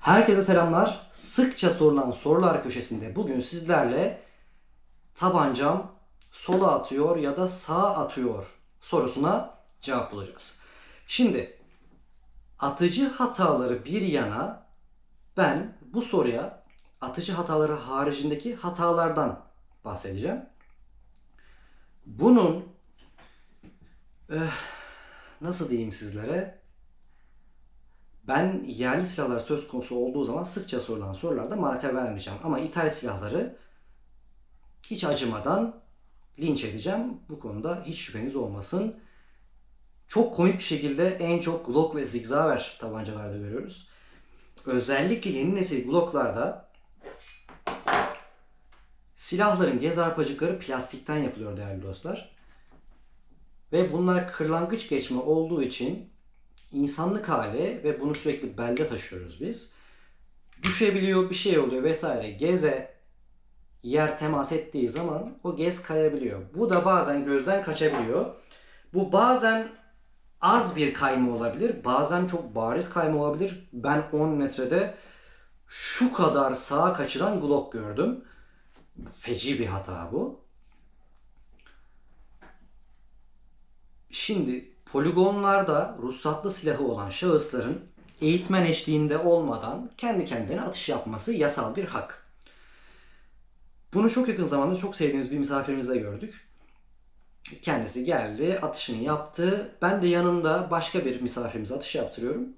Herkese selamlar. Sıkça sorulan sorular köşesinde bugün sizlerle tabancam sola atıyor ya da sağa atıyor sorusuna cevap bulacağız. Şimdi atıcı hataları bir yana ben bu soruya atıcı hataları haricindeki hatalardan bahsedeceğim. Bunun eh, nasıl diyeyim sizlere? Ben yerli silahlar söz konusu olduğu zaman sıkça sorulan sorularda marka vermeyeceğim. Ama ithal silahları hiç acımadan linç edeceğim. Bu konuda hiç şüpheniz olmasın. Çok komik bir şekilde en çok Glock ve Zigzauer tabancalarda görüyoruz. Özellikle yeni nesil Glock'larda silahların gez arpacıkları plastikten yapılıyor değerli dostlar. Ve bunlar kırlangıç geçme olduğu için insanlık hali ve bunu sürekli belde taşıyoruz biz. Düşebiliyor, bir şey oluyor vesaire. Geze yer temas ettiği zaman o gez kayabiliyor. Bu da bazen gözden kaçabiliyor. Bu bazen az bir kayma olabilir. Bazen çok bariz kayma olabilir. Ben 10 metrede şu kadar sağa kaçıran Glock gördüm. Feci bir hata bu. Şimdi poligonlarda ruhsatlı silahı olan şahısların eğitmen eşliğinde olmadan kendi kendine atış yapması yasal bir hak. Bunu çok yakın zamanda çok sevdiğimiz bir misafirimizde gördük. Kendisi geldi, atışını yaptı. Ben de yanında başka bir misafirimize atış yaptırıyorum.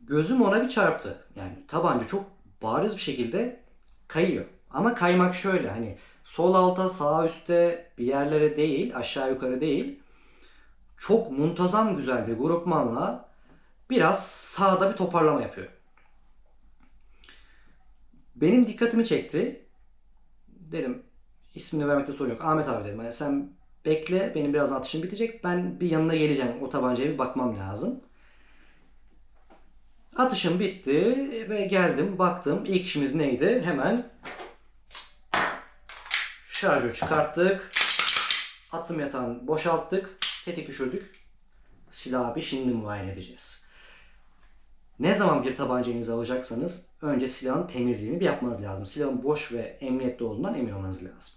Gözüm ona bir çarptı. Yani tabanca çok bariz bir şekilde kayıyor. Ama kaymak şöyle hani sol alta, sağ üstte bir yerlere değil, aşağı yukarı değil çok muntazam güzel bir grupmanla biraz sağda bir toparlama yapıyor. Benim dikkatimi çekti. Dedim ismini vermekte sorun yok. Ahmet abi dedim. Yani sen bekle benim birazdan atışım bitecek. Ben bir yanına geleceğim. O tabancaya bir bakmam lazım. Atışım bitti ve geldim baktım. İlk işimiz neydi? Hemen şarjör çıkarttık. Atım yatağını boşalttık. Tetik düşürdük. Silahı bir şimdi muayene edeceğiz. Ne zaman bir tabanca elinize alacaksanız önce silahın temizliğini bir yapmanız lazım. Silahın boş ve emniyette olduğundan emin olmanız lazım.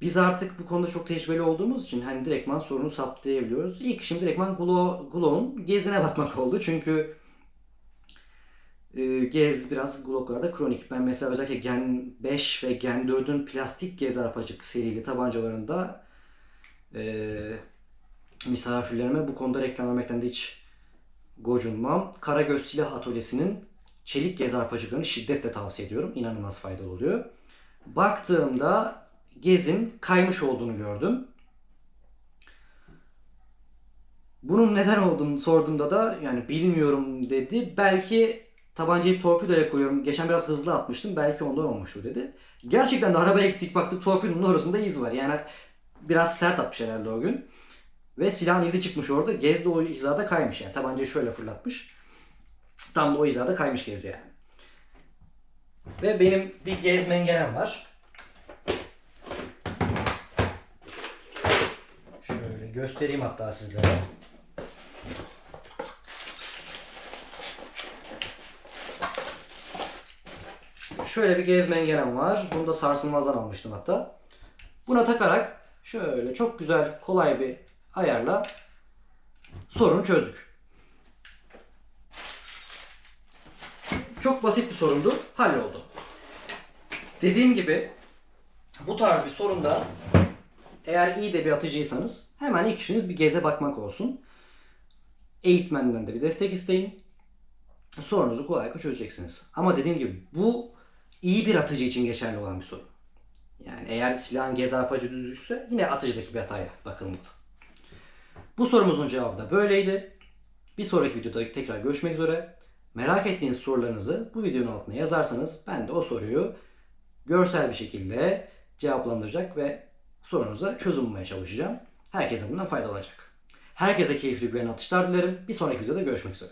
Biz artık bu konuda çok tecrübeli olduğumuz için hani direktman sorunu saptayabiliyoruz. İlk işim direktman Glow, Glow'un gezine bakmak oldu. Çünkü e, gez biraz Glock'larda kronik. Ben mesela özellikle Gen 5 ve Gen 4'ün plastik gez arpacık serili tabancalarında e, misafirlerime bu konuda reklam vermekten de hiç gocunmam. Karagöz Silah Atölyesi'nin çelik gez arpacıklarını şiddetle tavsiye ediyorum. İnanılmaz faydalı oluyor. Baktığımda gezin kaymış olduğunu gördüm. Bunun neden olduğunu sorduğumda da yani bilmiyorum dedi. Belki tabancayı torpidoya koyuyorum. Geçen biraz hızlı atmıştım. Belki ondan olmuştur dedi. Gerçekten de arabaya gittik baktık torpidonun orasında iz var. Yani biraz sert atmış herhalde o gün. Ve silahın izi çıkmış orada. Gez de o hizada kaymış yani. Tabancayı şöyle fırlatmış. Tam da o hizada kaymış Gez yani. Ve benim bir Gez mengenem var. Şöyle göstereyim hatta sizlere. Şöyle bir Gez mengenem var. Bunu da sarsılmazdan almıştım hatta. Buna takarak şöyle çok güzel kolay bir ayarla sorunu çözdük. Çok basit bir sorundu. Halloldu. Dediğim gibi bu tarz bir sorunda eğer iyi de bir atıcıysanız hemen ilk işiniz bir geze bakmak olsun. Eğitmenden de bir destek isteyin. Sorunuzu kolaylıkla çözeceksiniz. Ama dediğim gibi bu iyi bir atıcı için geçerli olan bir sorun. Yani eğer silahın gez arpacı yine atıcıdaki bir hataya bakılmalı. Bu sorumuzun cevabı da böyleydi. Bir sonraki videoda tekrar görüşmek üzere. Merak ettiğiniz sorularınızı bu videonun altına yazarsanız ben de o soruyu görsel bir şekilde cevaplandıracak ve sorunuza çözüm bulmaya çalışacağım. Herkese bundan faydalanacak. Herkese keyifli güven atışlar dilerim. Bir sonraki videoda görüşmek üzere.